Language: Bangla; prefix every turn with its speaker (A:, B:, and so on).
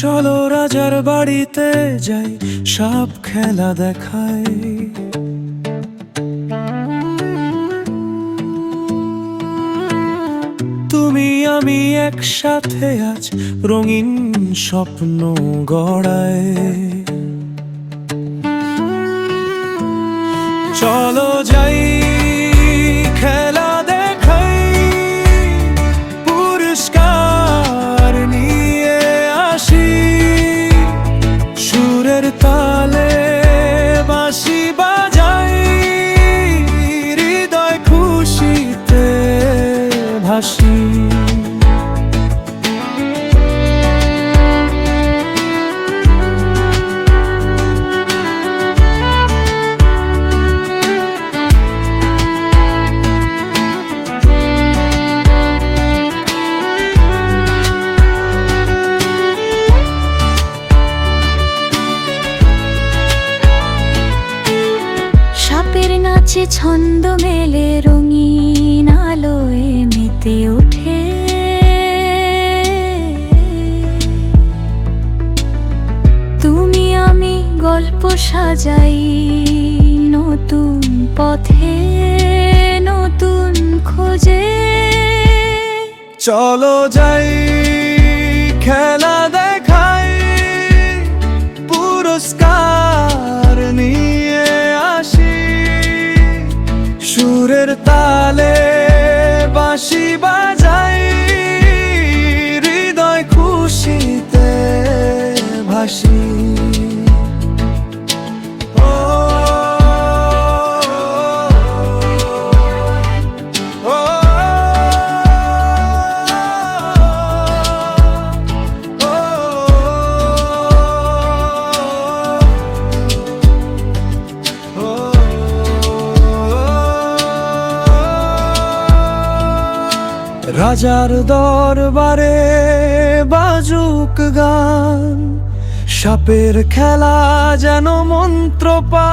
A: চলো রাজার বাড়িতে যাই, সব খেলা দেখায় তুমি, আমি একসাথে আজ রঙিন স্বপ্ন গড়ায় চলো যাই
B: নাচে ছন্দ মেলে রঙিন গল্প সাজাই নতুন পথে, নতুন খোঁজে।
A: চলো যাই, খেলা দেখাই, পুরস্কার নিয়ে আসি। সুরের তালে বাঁশি বাজাই, হৃদয় খুশিতে ভাসি। রাজার দরবারে বাজুক গান সাপের খেলা যেন মন্ত্র পা